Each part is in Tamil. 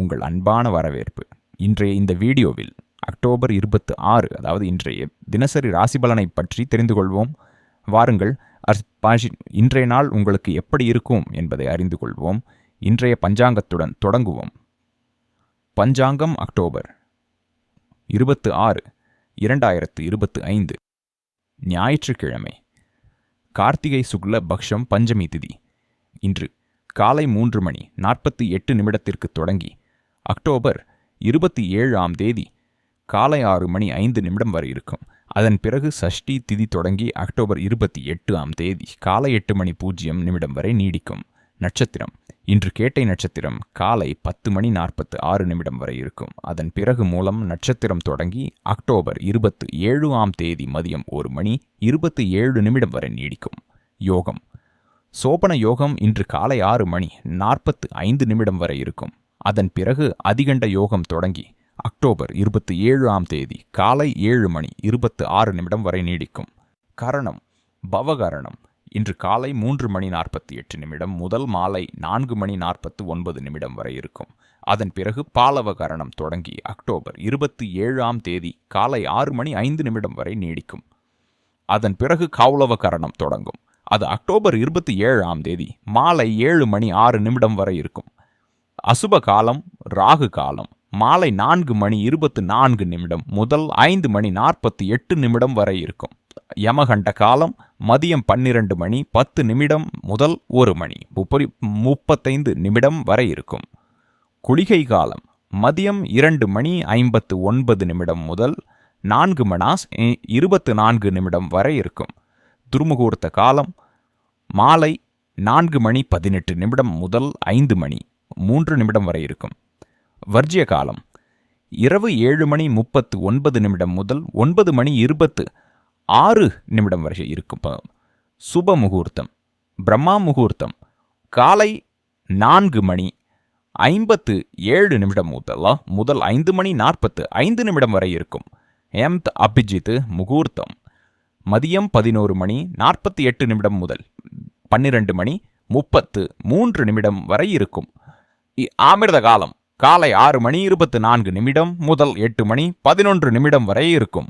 உங்கள் அன்பான வரவேற்பு. இன்றைய இந்த வீடியோவில் அக்டோபர் இருபத்து ஆறு அதாவது இன்றைய தினசரி ராசி பலனை பற்றி தெரிந்து கொள்வோம். வாருங்கள் பாஷி இன்றைய நாள் உங்களுக்கு எப்படி இருக்கும் என்பதை அறிந்து கொள்வோம். இன்றைய பஞ்சாங்கத்துடன் தொடங்குவோம். பஞ்சாங்கம் அக்டோபர் இருபத்து ஆறு இரண்டாயிரத்து இருபத்து ஐந்து. ஞாயிற்றுக்கிழமை கார்த்திகை சுக்ல பக்ஷம் பஞ்சமி திதி. இன்று காலை மூன்று மணி நாற்பத்தி எட்டு நிமிடத்திற்கு தொடங்கி அக்டோபர் இருபத்தி ஏழாம் தேதி காலை ஆறு மணி ஐந்து நிமிடம் வரை இருக்கும். அதன் பிறகு சஷ்டி திதி தொடங்கி அக்டோபர் இருபத்தி எட்டு ஆம் தேதி காலை எட்டு மணி பூஜ்ஜியம் நிமிடம் வரை நீடிக்கும் நட்சத்திரம். இன்று கேட்டை நட்சத்திரம் காலை பத்து மணி நாற்பத்து ஆறு நிமிடம் வரை இருக்கும். அதன் பிறகு மூலம் நட்சத்திரம் தொடங்கி அக்டோபர் இருபத்து ஏழு ஆம் தேதி மதியம் ஒரு மணி இருபத்து ஏழு நிமிடம் வரை நீடிக்கும். யோகம். சோபன யோகம் இன்று காலை ஆறு மணி நாற்பத்து ஐந்து நிமிடம் வரை இருக்கும். அதன் பிறகு அதிகண்ட யோகம் தொடங்கி அக்டோபர் இருபத்தி ஏழு ஆம் தேதி காலை ஏழு மணி இருபத்து ஆறு நிமிடம் வரை நீடிக்கும். கரணம் பவகரணம். இன்று காலை மூன்று மணி நாற்பத்தி எட்டு நிமிடம் முதல் மாலை நான்கு மணி நாற்பத்து ஒன்பது நிமிடம் வரை இருக்கும். அதன் பிறகு பாலவ கரணம் தொடங்கி அக்டோபர் இருபத்தி ஏழாம் தேதி காலை ஆறு மணி ஐந்து நிமிடம் வரை நீடிக்கும். அதன் பிறகு கௌளவகரணம் தொடங்கும். அது அக்டோபர் இருபத்தி ஏழாம் தேதி மாலை ஏழு மணி ஆறு நிமிடம் வரை இருக்கும். அசுப காலம் ராகு காலம் மாலை நான்கு மணி இருபத்து நான்கு நிமிடம் முதல் ஐந்து மணி நாற்பத்தி எட்டு நிமிடம் வரை இருக்கும். யமகண்ட காலம் மதியம் பன்னிரண்டு மணி பத்து நிமிடம் முதல் ஒரு மணி முப்பரி முப்பத்தைந்து நிமிடம் வரை இருக்கும். குளிகை காலம் மதியம் இரண்டு மணி ஐம்பத்து ஒன்பது நிமிடம் முதல் நான்கு மணாஸ் இருபத்து நான்கு நிமிடம் வரை இருக்கும். துர்முகூர்த்த காலம் மாலை நான்கு மணி பதினெட்டு நிமிடம் முதல் ஐந்து மணி மூன்று நிமிடம் வரை இருக்கும். வர்ஜிய காலம். இரவு ஏழு மணி முப்பத்து ஒன்பது நிமிடம் முதல் ஒன்பது மணி இருபத்து ஆறு நிமிடம் வரை இருக்கும். சுப முகூர்த்தம். பிரம்மா முகூர்த்தம். காலை நான்கு மணி ஐம்பத்து ஏழு நிமிடம் முதல் முதல் ஐந்து மணி நாற்பத்து ஐந்து நிமிடம் வரை இருக்கும். எம்த் அபிஜித் முகூர்த்தம். மதியம் பதினோரு மணி நாற்பத்தி எட்டு நிமிடம் முதல் பன்னிரண்டு மணி முப்பத்து மூன்று நிமிடம் வரை இருக்கும். அமிர்த காலம் காலை ஆறு மணி இருபத்து நான்கு நிமிடம் முதல் எட்டு மணி பதினொன்று நிமிடம் வரை இருக்கும்.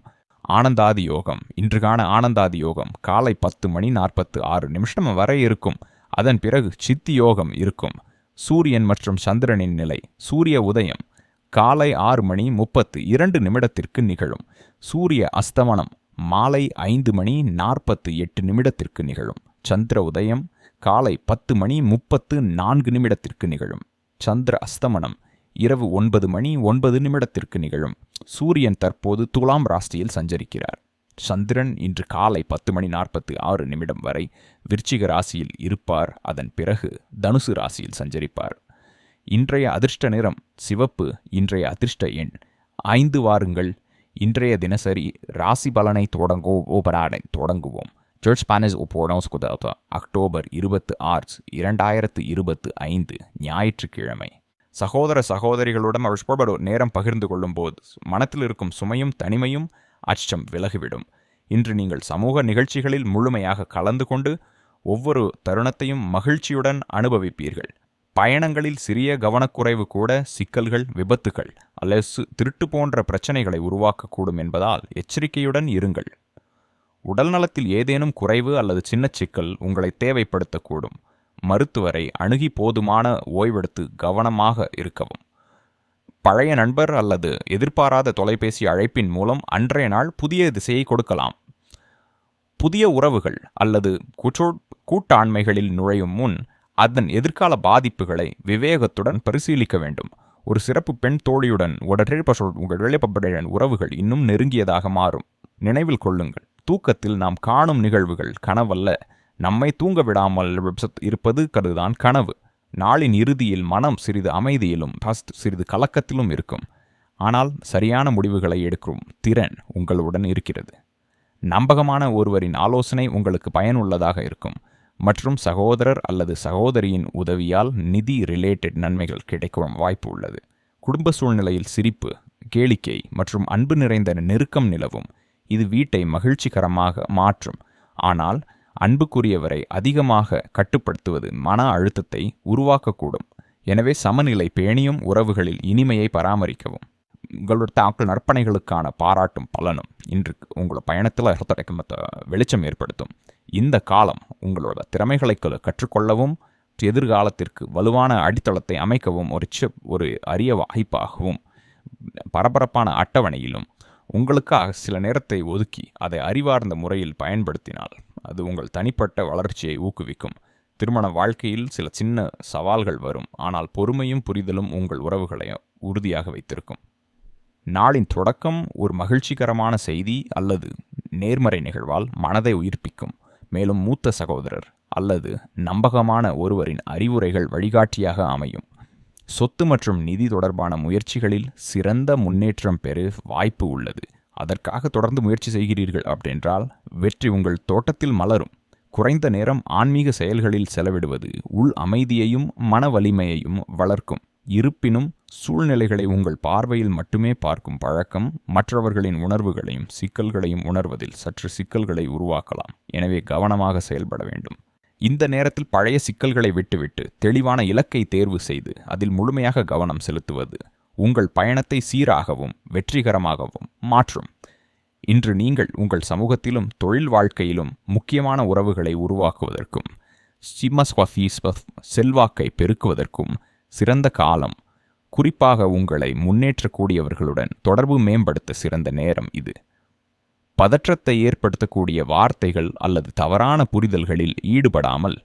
ஆனந்தாதி யோகம். இன்று காண ஆனந்தாதி யோகம். காலை பத்து மணி நாற்பத்து ஆறு நிமிஷம் வரை இருக்கும். அதன் பிறகு சித்தி யோகம் இருக்கும். சூரியன் மற்றும் சந்திரனின் நிலை. சூரிய உதயம். காலை ஆறு மணி முப்பத்து இரண்டு நிமிடத்திற்கு நிகழும். சூரிய அஸ்தமனம். மாலை ஐந்து மணி நாற்பத்து எட்டு நிமிடத்திற்கு நிகழும். சந்திர உதயம். காலை பத்து மணி முப்பத்து நான்கு நிமிடத்திற்கு நிகழும். சந்திர அஸ்தமனம். இரவு ஒன்பது மணி ஒன்பது நிமிடத்திற்கு நிகழும். சூரியன் தற்போது துலாம் ராசியில் சஞ்சரிக்கிறார். சந்திரன் இன்று காலை பத்து மணி நாற்பத்தி ஆறு நிமிடம் வரை விருச்சிக ராசியில் இருப்பார். அதன் பிறகு தனுசு ராசியில் சஞ்சரிப்பார். இன்றைய அதிர்ஷ்ட நிறம் சிவப்பு இன்றைய அதிர்ஷ்ட எண் ஐந்து வாருங்கள். இன்றைய தினசரி ராசி பலனை தொடங்கோ ஓபராடை தொடங்குவோம். சர்ச் ஸ்பானிஸ் ஒப்போனோஸ் குதாத்தோ அக்டோபர் இருபத்து ஆறு இரண்டாயிரத்து இருபத்து ஐந்து ஞாயிற்றுக்கிழமை. சகோதர சகோதரிகளுடன் அவள் நேரம் பகிர்ந்து கொள்ளும் போது மனத்தில் இருக்கும் சுமையும் தனிமையும் அச்சம் விலகிவிடும். இன்று நீங்கள் சமூக நிகழ்ச்சிகளில் முழுமையாக கலந்து கொண்டு ஒவ்வொரு தருணத்தையும் மகிழ்ச்சியுடன் அனுபவிப்பீர்கள். பயணங்களில் சிறிய கவனக்குறைவு கூட சிக்கல்கள் விபத்துகள் அல்லது திருட்டு போன்ற பிரச்சனைகளை உருவாக்கக்கூடும் என்பதால் எச்சரிக்கையுடன் இருங்கள். உடல் நலத்தில் ஏதேனும் குறைவு அல்லது சின்ன சிக்கல் உங்களை தேவைப்படுத்தக்கூடும். மருத்துவரை அணுகி போதுமான ஓய்வெடுத்து கவனமாக இருக்கவும். பழைய நண்பர் அல்லது எதிர்பாராத தொலைபேசி அழைப்பின் மூலம் அன்றைய நாள் புதிய திசையை கொடுக்கலாம். புதிய உறவுகள் அல்லது கூட்டாண்மைகளில் நுழையும் முன் அதன் எதிர்கால பாதிப்புகளை விவேகத்துடன் பரிசீலிக்க வேண்டும். ஒரு சிறப்பு பெண் தோழியுடன் உடனே உங்கள் வேலைப்படையின் உறவுகள் இன்னும் நெருங்கியதாக மாறும். நினைவில் கொள்ளுங்கள். தூக்கத்தில் நாம் காணும் நிகழ்வுகள் கனவல்ல. நம்மை தூங்க விடாமல் இருப்பது கதுதான் கனவு. நாளின் இறுதியில் மனம் சிறிது அமைதியிலும் ஃபஸ்ட் சிறிது கலக்கத்திலும் இருக்கும். ஆனால் சரியான முடிவுகளை எடுக்கும் திறன் உங்களுடன் இருக்கிறது. நம்பகமான ஒருவரின் ஆலோசனை உங்களுக்கு பயனுள்ளதாக இருக்கும். மற்றும் சகோதரர் அல்லது சகோதரியின் உதவியால் நிதி ரிலேட்டட் நன்மைகள் கிடைக்கும் வாய்ப்பு உள்ளது. குடும்ப சூழ்நிலையில் சிரிப்பு கேளிக்கை மற்றும் அன்பு நிறைந்த நெருக்கம் நிலவும். இது வீட்டை மகிழ்ச்சிகரமாக மாற்றும். ஆனால் அன்புக்குரியவரை அதிகமாக கட்டுப்படுத்துவது மன அழுத்தத்தை உருவாக்கக்கூடும். எனவே சமநிலை பேணியும் உறவுகளில் இனிமையை பராமரிக்கவும். உங்களோட தாக்கள் நற்பனைகளுக்கான பாராட்டும் பலனும் இன்று உங்களோட பயணத்தில் கிடைக்கும் வெளிச்சம் ஏற்படுத்தும். இந்த காலம் உங்களோட திறமைகளை கற்றுக்கொள்ளவும் எதிர்காலத்திற்கு வலுவான அடித்தளத்தை அமைக்கவும் ஒரு ஒரு அரிய வாய்ப்பாகவும் பரபரப்பான அட்டவணையிலும் உங்களுக்காக சில நேரத்தை ஒதுக்கி அதை அறிவார்ந்த முறையில் பயன்படுத்தினால் அது உங்கள் தனிப்பட்ட வளர்ச்சியை ஊக்குவிக்கும். திருமண வாழ்க்கையில் சில சின்ன சவால்கள் வரும். ஆனால் பொறுமையும் புரிதலும் உங்கள் உறவுகளை உறுதியாக வைத்திருக்கும். நாளின் தொடக்கம் ஒரு மகிழ்ச்சிகரமான செய்தி அல்லது நேர்மறை நிகழ்வால் மனதை உயிர்ப்பிக்கும். மேலும் மூத்த சகோதரர் அல்லது நம்பகமான ஒருவரின் அறிவுரைகள் வழிகாட்டியாக அமையும். சொத்து மற்றும் நிதி தொடர்பான முயற்சிகளில் சிறந்த முன்னேற்றம் பெற வாய்ப்பு உள்ளது. அதற்காக தொடர்ந்து முயற்சி செய்கிறீர்கள் அப்படின்றால் வெற்றி உங்கள் தோட்டத்தில் மலரும். குறைந்த நேரம் ஆன்மீக செயல்களில் செலவிடுவது உள் அமைதியையும் மன வலிமையையும் வளர்க்கும். இருப்பினும் சூழ்நிலைகளை உங்கள் பார்வையில் மட்டுமே பார்க்கும் பழக்கம் மற்றவர்களின் உணர்வுகளையும் சிக்கல்களையும் உணர்வதில் சற்று சிக்கல்களை உருவாக்கலாம். எனவே கவனமாக செயல்பட வேண்டும். இந்த நேரத்தில் பழைய சிக்கல்களை விட்டுவிட்டு தெளிவான இலக்கை தேர்வு செய்து அதில் முழுமையாக கவனம் செலுத்துவது உங்கள் பயணத்தை சீராகவும் வெற்றிகரமாகவும் மாற்றும். இன்று நீங்கள் உங்கள் சமூகத்திலும் தொழில் வாழ்க்கையிலும் முக்கியமான உறவுகளை உருவாக்குவதற்கும் சிம்மஸ்வஃபீஸ் செல்வாக்கை பெருக்குவதற்கும் சிறந்த காலம். குறிப்பாக உங்களை முன்னேற்றக்கூடியவர்களுடன் தொடர்பு மேம்படுத்த சிறந்த நேரம் இது. பதற்றத்தை ஏற்படுத்தக்கூடிய வார்த்தைகள் அல்லது தவறான புரிதல்களில் ஈடுபடாமல்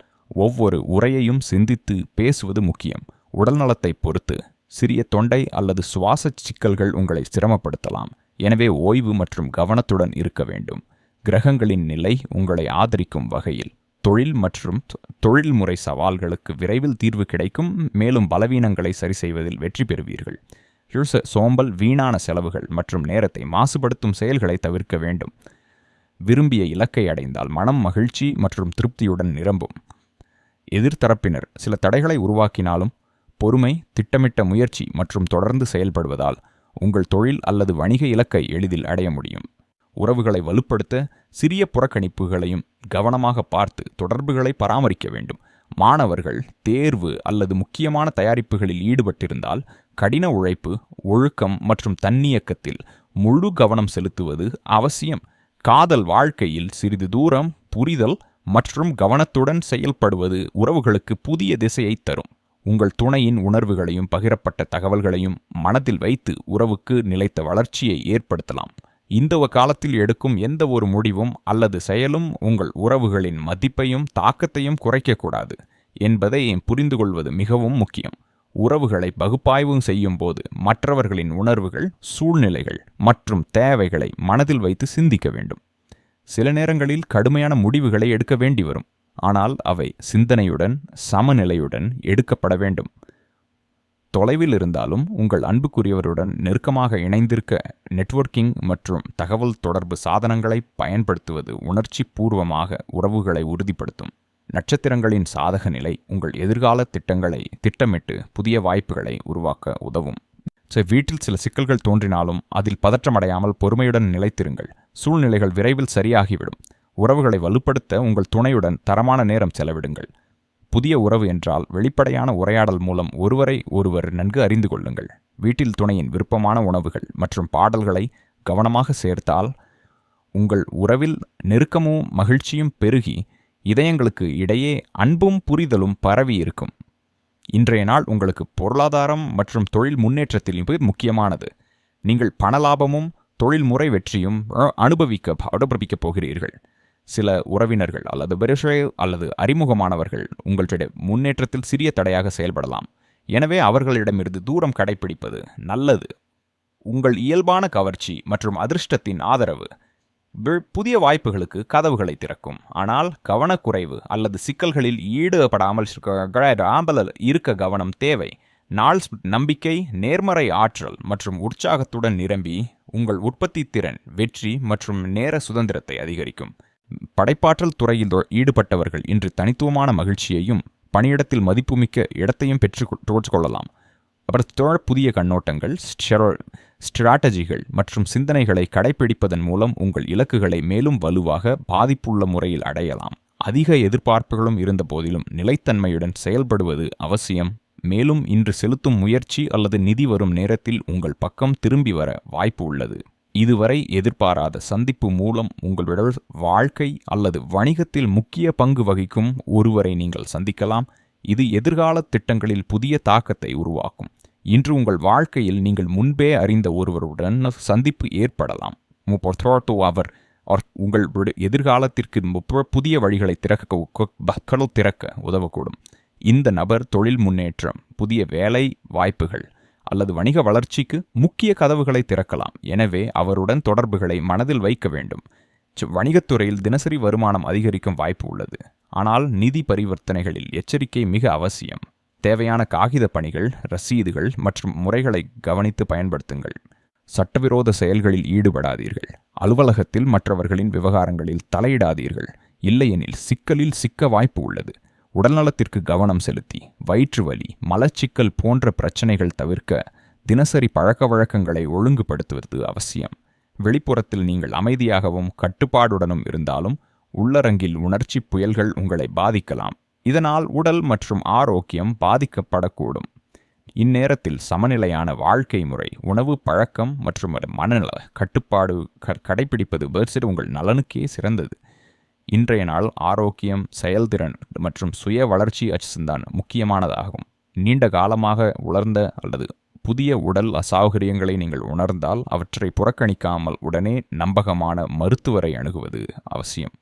ஒவ்வொரு உரையையும் சிந்தித்து பேசுவது முக்கியம். உடல்நலத்தை பொறுத்து சிறிய தொண்டை அல்லது சுவாச சிக்கல்கள் உங்களை சிரமப்படுத்தலாம். எனவே ஓய்வு மற்றும் கவனத்துடன் இருக்க வேண்டும். கிரகங்களின் நிலை உங்களை ஆதரிக்கும் வகையில். தொழில் மற்றும் தொழில்முறை சவால்களுக்கு விரைவில் தீர்வு கிடைக்கும். மேலும் பலவீனங்களை சரி செய்வதில் வெற்றி பெறுவீர்கள். ஹியூச- சோம்பல் வீணான செலவுகள் மற்றும் நேரத்தை மாசுபடுத்தும் செயல்களை தவிர்க்க வேண்டும். விரும்பிய இலக்கை அடைந்தால் மனம் மகிழ்ச்சி மற்றும் திருப்தியுடன் நிரம்பும். எதிர்த்தரப்பினர் சில தடைகளை உருவாக்கினாலும் பொறுமை திட்டமிட்ட முயற்சி மற்றும் தொடர்ந்து செயல்படுவதால் உங்கள் தொழில் அல்லது வணிக இலக்கை எளிதில் அடைய முடியும். உறவுகளை வலுப்படுத்த சிறிய புறக்கணிப்புகளையும் கவனமாக பார்த்து தொடர்புகளை பராமரிக்க வேண்டும். மாணவர்கள் தேர்வு அல்லது முக்கியமான தயாரிப்புகளில் ஈடுபட்டிருந்தால் கடின உழைப்பு ஒழுக்கம் மற்றும் தன்னியக்கத்தில் முழு கவனம் செலுத்துவது அவசியம். காதல் வாழ்க்கையில் சிறிது தூரம் புரிதல் மற்றும் கவனத்துடன் செயல்படுவது உறவுகளுக்கு புதிய திசையை தரும். உங்கள் துணையின் உணர்வுகளையும் பகிரப்பட்ட தகவல்களையும் மனதில் வைத்து உறவுக்கு நிலைத்த வளர்ச்சியை ஏற்படுத்தலாம். இந்த காலத்தில் எடுக்கும் எந்த ஒரு முடிவும் அல்லது செயலும் உங்கள் உறவுகளின் மதிப்பையும் தாக்கத்தையும் குறைக்கக்கூடாது என்பதை புரிந்து கொள்வது மிகவும் முக்கியம். உறவுகளை பகுப்பாய்வும் செய்யும் போது மற்றவர்களின் உணர்வுகள் சூழ்நிலைகள் மற்றும் தேவைகளை மனதில் வைத்து சிந்திக்க வேண்டும். சில நேரங்களில் கடுமையான முடிவுகளை எடுக்க வேண்டி வரும் ஆனால் அவை சிந்தனையுடன் சமநிலையுடன் எடுக்கப்பட வேண்டும். தொலைவில் இருந்தாலும் உங்கள் அன்புக்குரியவருடன் நெருக்கமாக இணைந்திருக்க நெட்வொர்க்கிங் மற்றும் தகவல் தொடர்பு சாதனங்களை பயன்படுத்துவது உணர்ச்சி பூர்வமாக உறவுகளை உறுதிப்படுத்தும். நட்சத்திரங்களின் சாதக நிலை உங்கள் எதிர்கால திட்டங்களை திட்டமிட்டு புதிய வாய்ப்புகளை உருவாக்க உதவும். ஸோ வீட்டில் சில சிக்கல்கள் தோன்றினாலும் அதில் பதற்றமடையாமல் பொறுமையுடன் நிலைத்திருங்கள். சூழ்நிலைகள் விரைவில் சரியாகிவிடும். உறவுகளை வலுப்படுத்த உங்கள் துணையுடன் தரமான நேரம் செலவிடுங்கள். புதிய உறவு என்றால் வெளிப்படையான உரையாடல் மூலம் ஒருவரை ஒருவர் நன்கு அறிந்து கொள்ளுங்கள். வீட்டில் துணையின் விருப்பமான உணவுகள் மற்றும் பாடல்களை கவனமாக சேர்த்தால் உங்கள் உறவில் நெருக்கமும் மகிழ்ச்சியும் பெருகி இதயங்களுக்கு இடையே அன்பும் புரிதலும் பரவி இருக்கும். இன்றைய நாள் உங்களுக்கு பொருளாதாரம் மற்றும் தொழில் முன்னேற்றத்தில் முக்கியமானது. நீங்கள் பணலாபமும் தொழில்முறை வெற்றியும் அனுபவிக்க அனுபவிக்கப் போகிறீர்கள். சில உறவினர்கள் அல்லது பெருசை அல்லது அறிமுகமானவர்கள் உங்களுடைய முன்னேற்றத்தில் சிறிய தடையாக செயல்படலாம். எனவே அவர்களிடமிருந்து தூரம் கடைப்பிடிப்பது நல்லது. உங்கள் இயல்பான கவர்ச்சி மற்றும் அதிர்ஷ்டத்தின் ஆதரவு புதிய வாய்ப்புகளுக்கு கதவுகளை திறக்கும். ஆனால் கவனக்குறைவு அல்லது சிக்கல்களில் ஈடுபடாமல் இருக்க- இருக்க கவனம் தேவை. நாள் நம்பிக்கை நேர்மறை ஆற்றல் மற்றும் உற்சாகத்துடன் நிரம்பி உங்கள் உற்பத்தி திறன் வெற்றி மற்றும் நேர சுதந்திரத்தை அதிகரிக்கும். படைப்பாற்றல் துறையில் ஈடுபட்டவர்கள் இன்று தனித்துவமான மகிழ்ச்சியையும் பணியிடத்தில் மதிப்புமிக்க இடத்தையும் பெற்று கொள்ளலாம் அப்புறம் தொழில் புதிய கண்ணோட்டங்கள் ஸ்டெரோ- ஸ்ட்ராட்டஜிகள் மற்றும் சிந்தனைகளை கடைப்பிடிப்பதன் மூலம் உங்கள் இலக்குகளை மேலும் வலுவாக பாதிப்புள்ள முறையில் அடையலாம். அதிக எதிர்பார்ப்புகளும் இருந்த போதிலும் நிலைத்தன்மையுடன் செயல்படுவது அவசியம். மேலும் இன்று செலுத்தும் முயற்சி அல்லது நிதி வரும் நேரத்தில் உங்கள் பக்கம் திரும்பி வர வாய்ப்பு உள்ளது. இதுவரை எதிர்பாராத சந்திப்பு மூலம் உங்களுடைய வாழ்க்கை அல்லது வணிகத்தில் முக்கிய பங்கு வகிக்கும் ஒருவரை நீங்கள் சந்திக்கலாம். இது எதிர்கால திட்டங்களில் புதிய தாக்கத்தை உருவாக்கும். இன்று உங்கள் வாழ்க்கையில் நீங்கள் முன்பே அறிந்த ஒருவருடன் சந்திப்பு ஏற்படலாம். முப்பத்தோட்டோ அவர் உங்கள் எதிர்காலத்திற்கு புதிய வழிகளை திறக்க பக்கள் திறக்க உதவக்கூடும். இந்த நபர் தொழில் முன்னேற்றம் புதிய வேலை வாய்ப்புகள் அல்லது வணிக வளர்ச்சிக்கு முக்கிய கதவுகளை திறக்கலாம். எனவே அவருடன் தொடர்புகளை மனதில் வைக்க வேண்டும். வணிகத்துறையில் தினசரி வருமானம் அதிகரிக்கும் வாய்ப்பு உள்ளது. ஆனால் நிதி பரிவர்த்தனைகளில் எச்சரிக்கை மிக அவசியம். தேவையான காகித பணிகள் ரசீதுகள் மற்றும் முறைகளை கவனித்து பயன்படுத்துங்கள். சட்டவிரோத செயல்களில் ஈடுபடாதீர்கள். அலுவலகத்தில் மற்றவர்களின் விவகாரங்களில் தலையிடாதீர்கள். இல்லையெனில் சிக்கலில் சிக்க வாய்ப்பு உள்ளது. உடல்நலத்திற்கு கவனம் செலுத்தி வயிற்று வலி மலச்சிக்கல் போன்ற பிரச்சனைகள் தவிர்க்க தினசரி பழக்க வழக்கங்களை ஒழுங்குபடுத்துவது அவசியம். வெளிப்புறத்தில் நீங்கள் அமைதியாகவும் கட்டுப்பாடுடனும் இருந்தாலும் உள்ளரங்கில் உணர்ச்சி புயல்கள் உங்களை பாதிக்கலாம். இதனால் உடல் மற்றும் ஆரோக்கியம் பாதிக்கப்படக்கூடும். இந்நேரத்தில் சமநிலையான வாழ்க்கை முறை உணவு பழக்கம் மற்றும் மனநல கட்டுப்பாடு க- கடைபிடிப்பது பேர்சிட் உங்கள் நலனுக்கே சிறந்தது. இன்றைய நாள் ஆரோக்கியம் செயல்திறன் மற்றும் சுய வளர்ச்சி அச்சந்தான் முக்கியமானதாகும். நீண்ட காலமாக உலர்ந்த அல்லது புதிய உடல் அசௌகரியங்களை நீங்கள் உணர்ந்தால் அவற்றை புறக்கணிக்காமல் உடனே நம்பகமான மருத்துவரை அணுகுவது அவசியம்.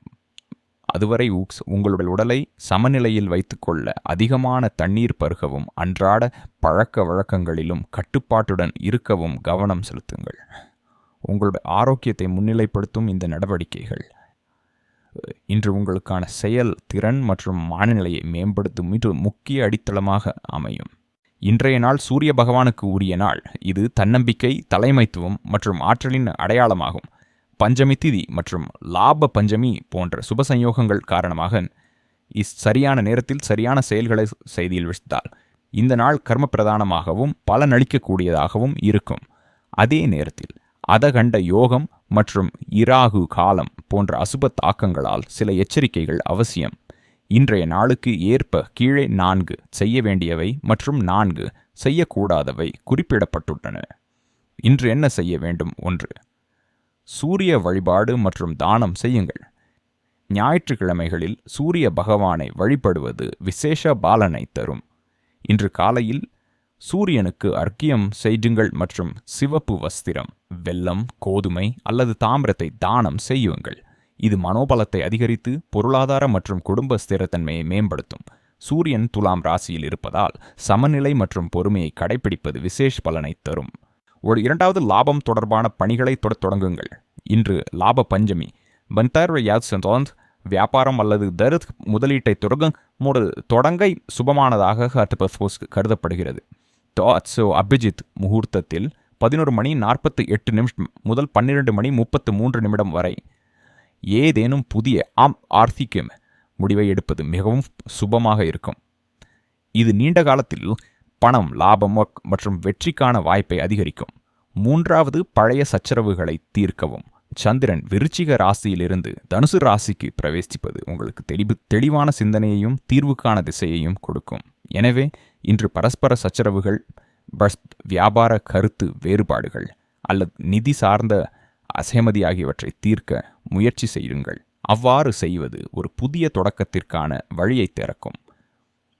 அதுவரை உங்களுடைய உடலை சமநிலையில் வைத்துக்கொள்ள அதிகமான தண்ணீர் பருகவும் அன்றாட பழக்க வழக்கங்களிலும் கட்டுப்பாட்டுடன் இருக்கவும் கவனம் செலுத்துங்கள். உங்களுடைய ஆரோக்கியத்தை முன்னிலைப்படுத்தும் இந்த நடவடிக்கைகள் இன்று உங்களுக்கான செயல் திறன் மற்றும் மனநிலையை மேம்படுத்தும் மிக முக்கிய அடித்தளமாக அமையும். இன்றைய நாள் சூரிய பகவானுக்கு உரிய நாள். இது தன்னம்பிக்கை தலைமைத்துவம் மற்றும் ஆற்றலின் அடையாளமாகும். பஞ்சமி திதி மற்றும் லாப பஞ்சமி போன்ற சுபசஞ்யோகங்கள் காரணமாக இஸ் சரியான நேரத்தில் சரியான செயல்களை செய்தியில் விழுத்தால் இந்த நாள் கர்ம பிரதானமாகவும் பலனளிக்கக்கூடியதாகவும் இருக்கும். அதே நேரத்தில் அதகண்ட யோகம் மற்றும் இராகு காலம் போன்ற அசுப தாக்கங்களால் சில எச்சரிக்கைகள் அவசியம். இன்றைய நாளுக்கு ஏற்ப கீழே நான்கு செய்ய வேண்டியவை மற்றும் நான்கு செய்யக்கூடாதவை குறிப்பிடப்பட்டுள்ளன. இன்று என்ன செய்ய வேண்டும்? ஒன்று. சூரிய வழிபாடு மற்றும் தானம் செய்யுங்கள். ஞாயிற்றுக்கிழமைகளில் சூரிய பகவானை வழிபடுவது விசேஷ பாலனை தரும். இன்று காலையில் சூரியனுக்கு அர்க்கியம் செய்யுங்கள் மற்றும் சிவப்பு வஸ்திரம் வெல்லம் கோதுமை அல்லது தாமிரத்தை தானம் செய்யுங்கள். இது மனோபலத்தை அதிகரித்து பொருளாதார மற்றும் குடும்ப ஸ்திரத்தன்மையை மேம்படுத்தும். சூரியன் துலாம் ராசியில் இருப்பதால் சமநிலை மற்றும் பொறுமையை கடைபிடிப்பது விசேஷ பலனை தரும். ஒரு இரண்டாவது லாபம் தொடர்பான பணிகளை தொட- தொடங்குங்கள். இன்று லாப பஞ்சமி. பந்தார் வியாபாரம் அல்லது தருத் முதலீட்டை தொடங்க ஒரு தொடங்கை சுபமானதாக கருத- கருதப்படுகிறது. ஸோ அபிஜித் முகூர்த்தத்தில் பதினோரு மணி நாற்பத்தி எட்டு நிமிஷம் முதல் பன்னிரண்டு மணி முப்பத்து மூன்று நிமிடம் வரை. ஏதேனும் புதிய ஆம் ஆர்த்திக்கும் முடிவை எடுப்பது மிகவும் சுபமாக இருக்கும். இது நீண்ட காலத்தில் பணம் லாபம் மற்றும் வெற்றிக்கான வாய்ப்பை அதிகரிக்கும். மூன்றாவது பழைய சச்சரவுகளை தீர்க்கவும். சந்திரன் விருச்சிக ராசியிலிருந்து தனுசு ராசிக்கு பிரவேசிப்பது உங்களுக்கு தெளிவு தெளிவான சிந்தனையையும் தீர்வுக்கான திசையையும் கொடுக்கும். எனவே இன்று பரஸ்பர சச்சரவுகள் பஸ் வியாபார கருத்து வேறுபாடுகள் அல்லது நிதி சார்ந்த அசைமதி ஆகியவற்றை தீர்க்க முயற்சி செய்யுங்கள். அவ்வாறு செய்வது ஒரு புதிய தொடக்கத்திற்கான வழியை திறக்கும்.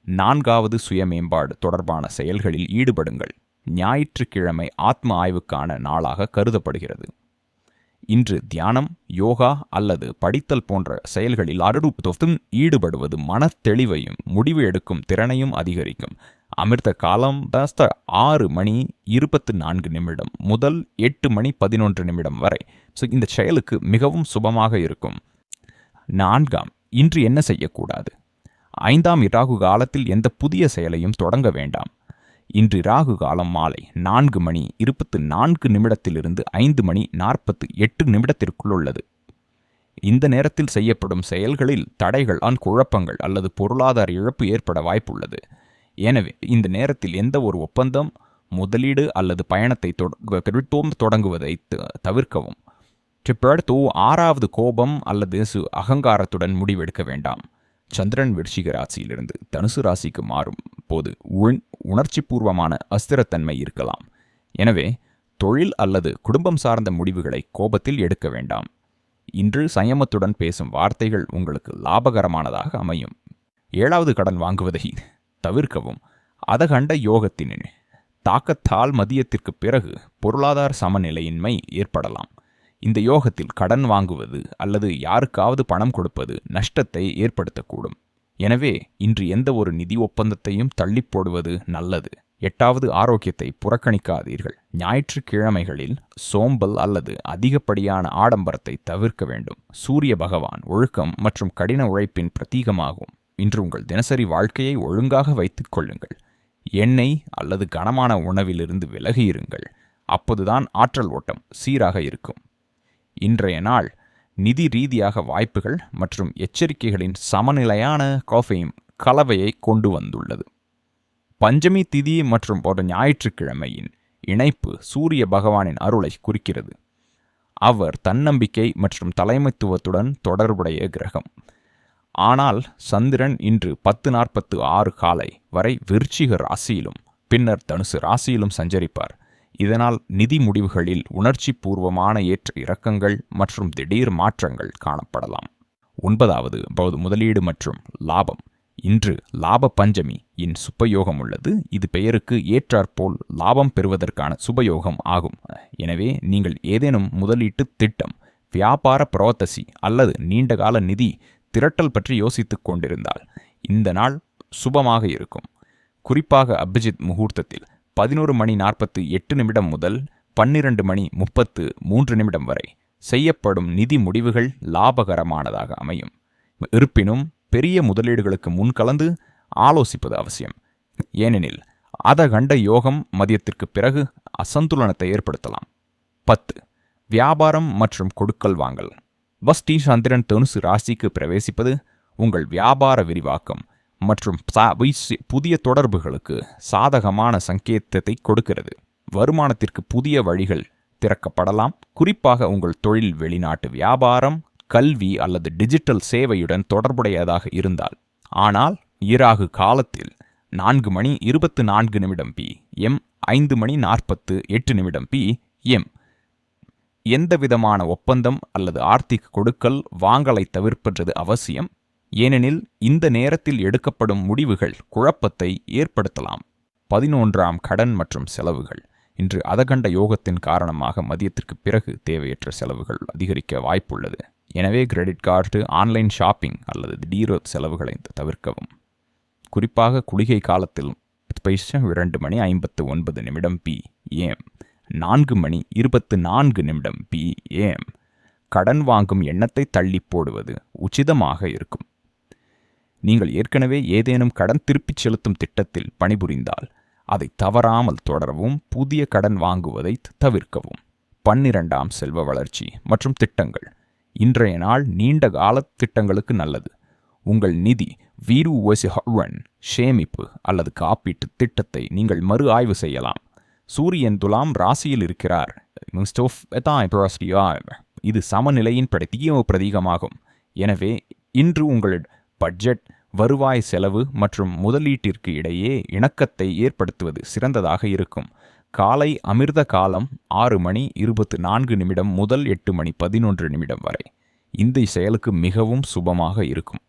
நான்காவது சுய மேம்பாடு தொடர்பான செயல்களில் ஈடுபடுங்கள். ஞாயிற்றுக்கிழமை ஆத்ம ஆய்வுக்கான நாளாக கருதப்படுகிறது. இன்று தியானம் யோகா அல்லது படித்தல் போன்ற செயல்களில் அருடுத்தும் ஈடுபடுவது மனத்தெளிவையும் முடிவு எடுக்கும் திறனையும் அதிகரிக்கும். அமிர்த காலம் தஸ்த ஆறு மணி இருபத்து நான்கு நிமிடம் முதல் எட்டு மணி பதினொன்று நிமிடம் வரை. ஸோ இந்த செயலுக்கு மிகவும் சுபமாக இருக்கும். நான்காம் இன்று என்ன செய்யக்கூடாது? ஐந்தாம் இராகு காலத்தில் எந்த புதிய செயலையும் தொடங்க வேண்டாம். இன்று ராகு காலம் மாலை நான்கு மணி இருபத்து நான்கு நிமிடத்திலிருந்து ஐந்து மணி நாற்பத்து எட்டு நிமிடத்திற்குள் உள்ளது இந்த நேரத்தில் செய்யப்படும் செயல்களில் தடைகள் அன் குழப்பங்கள் அல்லது பொருளாதார இழப்பு ஏற்பட வாய்ப்புள்ளது. எனவே இந்த நேரத்தில் எந்த ஒரு ஒப்பந்தம் முதலீடு அல்லது பயணத்தை தொட- தொடங்குவதை தவிர்க்கவும். அடுத்து ஆறாவது கோபம் அல்லது சு அகங்காரத்துடன் முடிவெடுக்க வேண்டாம். சந்திரன் விருச்சிக ராசியிலிருந்து தனுசு ராசிக்கு மாறும் போது உணர்ச்சி உணர்ச்சிபூர்வமான அஸ்திரத்தன்மை இருக்கலாம். எனவே தொழில் அல்லது குடும்பம் சார்ந்த முடிவுகளை கோபத்தில் எடுக்க வேண்டாம். இன்று சயமத்துடன் பேசும் வார்த்தைகள் உங்களுக்கு லாபகரமானதாக அமையும். ஏழாவது கடன் வாங்குவதை தவிர்க்கவும். அதகண்ட யோகத்தின் தாக்கத்தால் மதியத்திற்கு பிறகு பொருளாதார சமநிலையின்மை ஏற்படலாம். இந்த யோகத்தில் கடன் வாங்குவது அல்லது யாருக்காவது பணம் கொடுப்பது நஷ்டத்தை ஏற்படுத்தக்கூடும். எனவே இன்று எந்த ஒரு நிதி ஒப்பந்தத்தையும் தள்ளி போடுவது நல்லது. எட்டாவது ஆரோக்கியத்தை புறக்கணிக்காதீர்கள். ஞாயிற்றுக்கிழமைகளில் சோம்பல் அல்லது அதிகப்படியான ஆடம்பரத்தை தவிர்க்க வேண்டும். சூரிய பகவான் ஒழுக்கம் மற்றும் கடின உழைப்பின் பிரதீகமாகும். இன்று உங்கள் தினசரி வாழ்க்கையை ஒழுங்காக வைத்துக் கொள்ளுங்கள். எண்ணெய் அல்லது கனமான உணவிலிருந்து விலகியிருங்கள். அப்போதுதான் ஆற்றல் ஓட்டம் சீராக இருக்கும். இன்றைய நாள் நிதி ரீதியாக வாய்ப்புகள் மற்றும் எச்சரிக்கைகளின் சமநிலையான காஃபையும் கலவையை கொண்டு வந்துள்ளது. பஞ்சமி திதி மற்றும் ஒரு ஞாயிற்றுக்கிழமையின் இணைப்பு சூரிய பகவானின் அருளை குறிக்கிறது. அவர் தன்னம்பிக்கை மற்றும் தலைமைத்துவத்துடன் தொடர்புடைய கிரகம். ஆனால் சந்திரன் இன்று பத்து நாற்பத்து ஆறு காலை வரை விருச்சிக ராசியிலும் பின்னர் தனுசு ராசியிலும் சஞ்சரிப்பார். இதனால் நிதி முடிவுகளில் உணர்ச்சி பூர்வமான ஏற்ற இறக்கங்கள் மற்றும் திடீர் மாற்றங்கள் காணப்படலாம். ஒன்பதாவது பௌது முதலீடு மற்றும் லாபம். இன்று லாப பஞ்சமி இன் சுபயோகம் உள்ளது. இது பெயருக்கு ஏற்றாற்போல் லாபம் பெறுவதற்கான சுபயோகம் ஆகும். எனவே நீங்கள் ஏதேனும் முதலீட்டு திட்டம் வியாபார புரோத்தசி அல்லது நீண்டகால நிதி திரட்டல் பற்றி யோசித்துக் கொண்டிருந்தால் இந்த நாள் சுபமாக இருக்கும். குறிப்பாக அபிஜித் முகூர்த்தத்தில் பதினோரு மணி நாற்பத்து எட்டு நிமிடம் முதல் பன்னிரண்டு மணி முப்பத்து மூன்று நிமிடம் வரை செய்யப்படும் நிதி முடிவுகள் லாபகரமானதாக அமையும். இருப்பினும் பெரிய முதலீடுகளுக்கு முன் கலந்து ஆலோசிப்பது அவசியம். ஏனெனில் அத கண்ட யோகம் மதியத்திற்கு பிறகு அசந்துலனத்தை ஏற்படுத்தலாம். பத்து. வியாபாரம் மற்றும் கொடுக்கல் வாங்கல். வஸ்டி சந்திரன் தனுசு ராசிக்கு பிரவேசிப்பது உங்கள் வியாபார விரிவாக்கம். மற்றும் புதிய தொடர்புகளுக்கு சாதகமான சங்கேத்தத்தை கொடுக்கிறது. வருமானத்திற்கு புதிய வழிகள் திறக்கப்படலாம். குறிப்பாக உங்கள் தொழில் வெளிநாட்டு வியாபாரம் கல்வி அல்லது டிஜிட்டல் சேவையுடன் தொடர்புடையதாக இருந்தால். ஆனால் ஈராகு காலத்தில் நான்கு மணி இருபத்து நான்கு நிமிடம் பி எம் ஐந்து மணி நாற்பத்து எட்டு நிமிடம் பி எம். எந்தவிதமான ஒப்பந்தம் அல்லது ஆர்த்திக் கொடுக்கல் வாங்கலை தவிர்ப்பது அவசியம்? ஏனெனில் இந்த நேரத்தில் எடுக்கப்படும் முடிவுகள் குழப்பத்தை ஏற்படுத்தலாம். பதினொன்றாம் கடன் மற்றும் செலவுகள். இன்று அதகண்ட யோகத்தின் காரணமாக மதியத்திற்கு பிறகு தேவையற்ற செலவுகள் அதிகரிக்க வாய்ப்புள்ளது. எனவே கிரெடிட் கார்டு ஆன்லைன் ஷாப்பிங் அல்லது திடீர் செலவுகளை தவிர்க்கவும். குறிப்பாக குளிகை காலத்தில் இரண்டு மணி ஐம்பத்து ஒன்பது நிமிடம் பி ஏம் நான்கு மணி இருபத்து நான்கு நிமிடம் பி ஏம் கடன் வாங்கும் எண்ணத்தை தள்ளி போடுவது உச்சிதமாக இருக்கும். நீங்கள் ஏற்கனவே ஏதேனும் கடன் திருப்பிச் செலுத்தும் திட்டத்தில் பணிபுரிந்தால் அதை தவறாமல் தொடரவும் புதிய கடன் வாங்குவதை தவிர்க்கவும். பன்னிரண்டாம் செல்வ வளர்ச்சி மற்றும் திட்டங்கள். இன்றைய நாள் நீண்ட கால திட்டங்களுக்கு நல்லது. உங்கள் நிதி வீரு ஹர்வன் சேமிப்பு அல்லது காப்பீட்டு திட்டத்தை நீங்கள் மறு ஆய்வு செய்யலாம். சூரியன் துலாம் ராசியில் இருக்கிறார். இது சமநிலையின் பிரதிய பிரதீகமாகும். எனவே இன்று உங்கள் பட்ஜெட் வருவாய் செலவு மற்றும் முதலீட்டிற்கு இடையே இணக்கத்தை ஏற்படுத்துவது சிறந்ததாக இருக்கும். காலை அமிர்த காலம் ஆறு மணி இருபத்து நான்கு நிமிடம் முதல் எட்டு மணி பதினொன்று நிமிடம் வரை. இந்த செயலுக்கு மிகவும் சுபமாக இருக்கும்.